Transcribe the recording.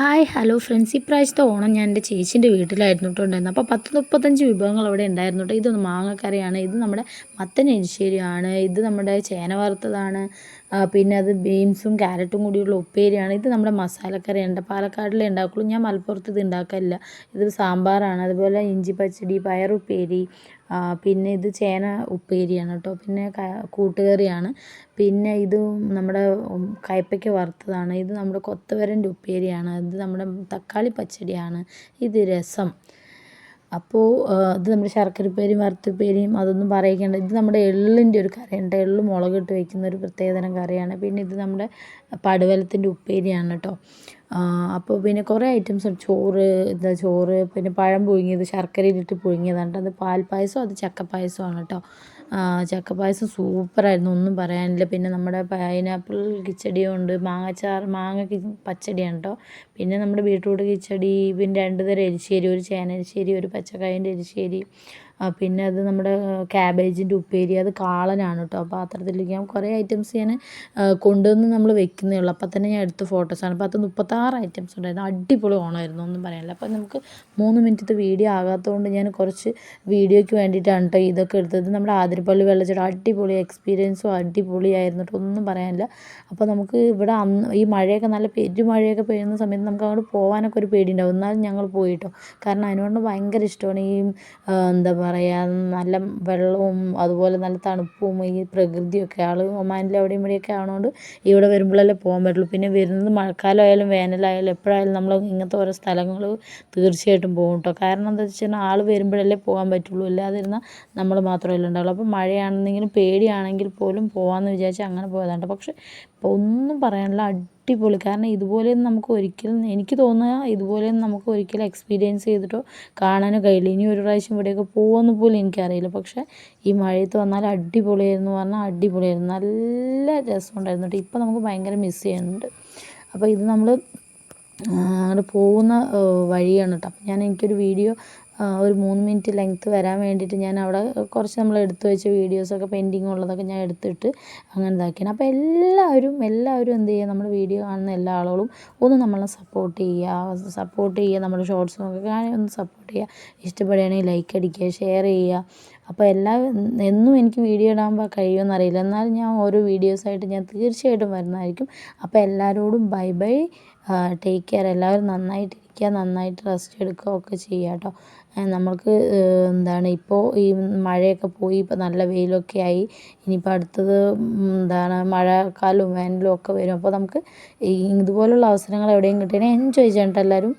Hi hello. Friends ഇപ്രാവശ്യത്തെ ഓണം ഞാൻ എന്റെ ചേച്ചീന്റെ വീട്ടിലായിരുന്നു കേട്ടോ ഉണ്ടായിരുന്നത്. അപ്പോൾ പത്ത് മുപ്പത്തഞ്ച് വിഭവങ്ങൾ അവിടെ ഉണ്ടായിരുന്നു കേട്ടോ. ഇതൊന്ന് മാങ്ങക്കറിയാണ്. ഇത് നമ്മുടെ മത്തൻ എരിശ്ശേരിയാണ്. ഇത് നമ്മുടെ ചേന വറുത്തതാണ്. പിന്നെ അത് ബീൻസും ക്യാരറ്റും കൂടിയുള്ള ഉപ്പേരിയാണ്. ഇത് നമ്മുടെ മസാലക്കറിയാണ്. പാലക്കാടിലേ ഉണ്ടാക്കുള്ളൂ. ഞാൻ മലപ്പുറത്ത് ഇത് ഉണ്ടാക്കാറില്ല ഇത് സാമ്പാറാണ്. അതുപോലെ ഇഞ്ചി പച്ചടി പയറുപ്പേരി പിന്നെ ഇത് ചേന ഉപ്പേരിയാണ് കേട്ടോ. പിന്നെ കൂട്ടുകറിയാണ്. പിന്നെ ഇത് നമ്മുടെ കയ്പ്പയ്ക്ക വറുത്തതാണ്. ഇത് നമ്മുടെ കൊത്തവരന്റെ ഉപ്പേരിയാണ്. ഇത് നമ്മുടെ തക്കാളി പച്ചടിയാണ്. ഇത് രസം. അപ്പോൾ ഇത് നമ്മുടെ ശർക്കരപ്പേരിയും വറുത്തുപ്പേരിയും അതൊന്നും പറയിക്കേണ്ട. ഇത് നമ്മുടെ എള്ളിന്റെ ഒരു കറിയുണ്ട് എള്ള് മുളകിട്ട് വെക്കുന്ന ഒരു പ്രത്യേകതരം കറിയാണ്. പിന്നെ ഇത് നമ്മുടെ പടുവലത്തിന്റെ ഉപ്പേരിയാണ് കേട്ടോ. അപ്പോൾ പിന്നെ കുറേ ഐറ്റംസ് ചോറ് എന്താ ചോറ് പിന്നെ പഴം പുഴുങ്ങിയത് ശർക്കരയിലിട്ട് പുഴുങ്ങിയതാണ് കേട്ടോ. അത് പാൽപ്പായസം അത് ചക്കപ്പായസമാണ് കേട്ടോ. ചക്കപ്പായസം സൂപ്പറായിരുന്നു ഒന്നും പറയാനില്ല. പിന്നെ നമ്മുടെ പൈനാപ്പിൾ കിച്ചടിയും ഉണ്ട് മാങ്ങച്ചാർ മാങ്ങ പച്ചടിയാണ് കേട്ടോ. പിന്നെ നമ്മുടെ ബീട്രൂട്ട് കിച്ചടി പിന്നെ രണ്ട് തരം എരിശ്ശേരി ഒരു ചേന എരിശ്ശേരി ഒരു പച്ചക്കായന്റെ എരിശ്ശേരി പിന്നെ അത് നമ്മുടെ ക്യാബേജിന്റെ ഉപ്പേരി അത് കാളനാണ് കേട്ടോ പാത്രത്തിലേക്ക് ഞാൻ കുറേ ഐറ്റംസ് ഞാൻ കൊണ്ടുവന്ന് നമ്മൾ വെക്കുന്നേ ഉള്ളൂ. അപ്പം തന്നെ ഞാൻ എടുത്ത ഫോട്ടോസാണ് അപ്പോൾ അത് മുപ്പത്താറ് ഐറ്റംസ് ഉണ്ടായിരുന്നു. അടിപൊളി ഓണമായിരുന്നു ഒന്നും പറയാനില്ല. അപ്പോൾ നമുക്ക് മൂന്ന് മിനിറ്റത്തെ വീഡിയോ ആകാത്തതുകൊണ്ട് ഞാൻ കുറച്ച് വീഡിയോയ്ക്ക് വേണ്ടിയിട്ടാണ് കേട്ടോ ഇതൊക്കെ എടുത്തത്. നമ്മുടെ ആതിരപ്പള്ളി വെള്ളച്ചാട്ടം. അടിപൊളി എക്സ്പീരിയൻസും അടിപൊളിയായിരുന്നു കേട്ടോ ഒന്നും പറയാനില്ല. അപ്പോൾ നമുക്ക് ഇവിടെ അന്ന് ഈ മഴയൊക്കെ നല്ല പെരുമഴയൊക്കെ പെയ്യുന്ന സമയത്ത് നമുക്ക് അങ്ങോട്ട് പോകാനൊക്കെ ഒരു പേടിയുണ്ടാവും. എന്നാലും ഞങ്ങൾ പോയിട്ടോ കാരണം അതിനോട് ഭയങ്കര ഇഷ്ടമാണ് ഈ എന്താ നല്ല വെള്ളവും അതുപോലെ നല്ല തണുപ്പും ഈ പ്രകൃതിയൊക്കെ. ആൾ ഒമാനിൽ അവിടെയും ഇവിടെയൊക്കെ ആവണോണ്ട് ഇവിടെ വരുമ്പോഴല്ലേ പോകാൻ പറ്റുള്ളൂ. പിന്നെ വരുന്നത് മഴക്കാലമായാലും വേനലായാലും എപ്പോഴായാലും നമ്മൾ ഇങ്ങനത്തെ ഓരോ സ്ഥലങ്ങൾ തീർച്ചയായിട്ടും പോകും കേട്ടോ കാരണം എന്താ വെച്ചാൽ ആൾ വരുമ്പോഴല്ലേ പോകാൻ പറ്റുള്ളൂ. അല്ലാതിരുന്നാൽ നമ്മൾ മാത്രമല്ലേ ഉണ്ടാവുള്ളൂ. അപ്പോൾ മഴയാണെന്നെങ്കിലും പേടിയാണെങ്കിൽ പോലും പോകാമെന്ന് വിചാരിച്ച് അങ്ങനെ പോയതാണ്. പക്ഷേ ഇപ്പോൾ ഒന്നും പറയാനില്ല അടിപൊളി. കാരണം ഇതുപോലെയൊന്നും നമുക്ക് ഒരിക്കലും എനിക്ക് തോന്നുക ഇതുപോലെയൊന്നും നമുക്ക് ഒരിക്കലും എക്സ്പീരിയൻസ് ചെയ്തിട്ടോ കാണാനോ കഴിയില്ല. ഇനി ഒരു പ്രാവശ്യം ഇവിടെയൊക്കെ പോകുമെന്ന് പോലും എനിക്കറിയില്ല. പക്ഷേ ഈ മഴയത്ത് വന്നാൽ അടിപൊളിയായിരുന്നു പറഞ്ഞാൽ അടിപൊളിയായിരുന്നു. നല്ല രസമുണ്ടായിരുന്നു കേട്ടോ. ഇപ്പോൾ നമുക്ക് ഭയങ്കര മിസ് ചെയ്യുന്നുണ്ട്. അപ്പോൾ ഇത് നമ്മൾ അങ്ങോട്ട് പോകുന്ന വഴിയാണ് കേട്ടോ. അപ്പം ഞാൻ എനിക്കൊരു വീഡിയോ ഒരു മൂന്ന് മിനിറ്റ് ലെങ്ത്ത് വരാൻ വേണ്ടിയിട്ട് ഞാൻ അവിടെ കുറച്ച് നമ്മൾ എടുത്തു വെച്ച വീഡിയോസൊക്കെ പെൻഡിങ് ഉള്ളതൊക്കെ ഞാൻ എടുത്തിട്ട് അങ്ങനെ ഇതാക്കിയാണ്. അപ്പോൾ എല്ലാവരും എല്ലാവരും എന്ത് ചെയ്യുക നമ്മുടെ വീഡിയോ കാണുന്ന എല്ലാ ആളുകളും ഒന്ന് നമ്മളെ സപ്പോർട്ട് ചെയ്യുക. സപ്പോർട്ട് ചെയ്യുക നമ്മുടെ ഷോർട്സും ഒക്കെ ഒന്ന് സപ്പോർട്ട് ചെയ്യുക. ഇഷ്ടപ്പെടുകയാണെങ്കിൽ ലൈക്ക് അടിക്കുക ഷെയർ ചെയ്യുക. അപ്പോൾ എല്ലാ എന്നും എനിക്ക് വീഡിയോ ഇടാൻ കഴിയുമെന്നറിയില്ല എന്നാലും ഞാൻ ഓരോ വീഡിയോസായിട്ട് ഞാൻ തീർച്ചയായിട്ടും വരുന്നതായിരിക്കും. അപ്പോൾ എല്ലാവരോടും ബൈ ബൈ ടേക്ക് കെയർ എല്ലാവരും നന്നായിട്ടിരിക്കുക നന്നായിട്ട് റെസ്റ്റ് എടുക്കുക ഒക്കെ ചെയ്യുക കേട്ടോ നമ്മൾക്ക് എന്താണ് ഇപ്പോൾ ഈ മഴയൊക്കെ പോയി ഇപ്പോൾ നല്ല വെയിലൊക്കെ ആയി ഇനിയിപ്പോൾ അടുത്തത് എന്താണ് മഴക്കാലവും വേനലും ഒക്കെ വരും. അപ്പോൾ നമുക്ക് ഇതുപോലുള്ള അവസരങ്ങൾ എവിടെയും കിട്ടിയാൽ എൻജോയ് ചെയ്യണം കേട്ടോ എല്ലാവരും.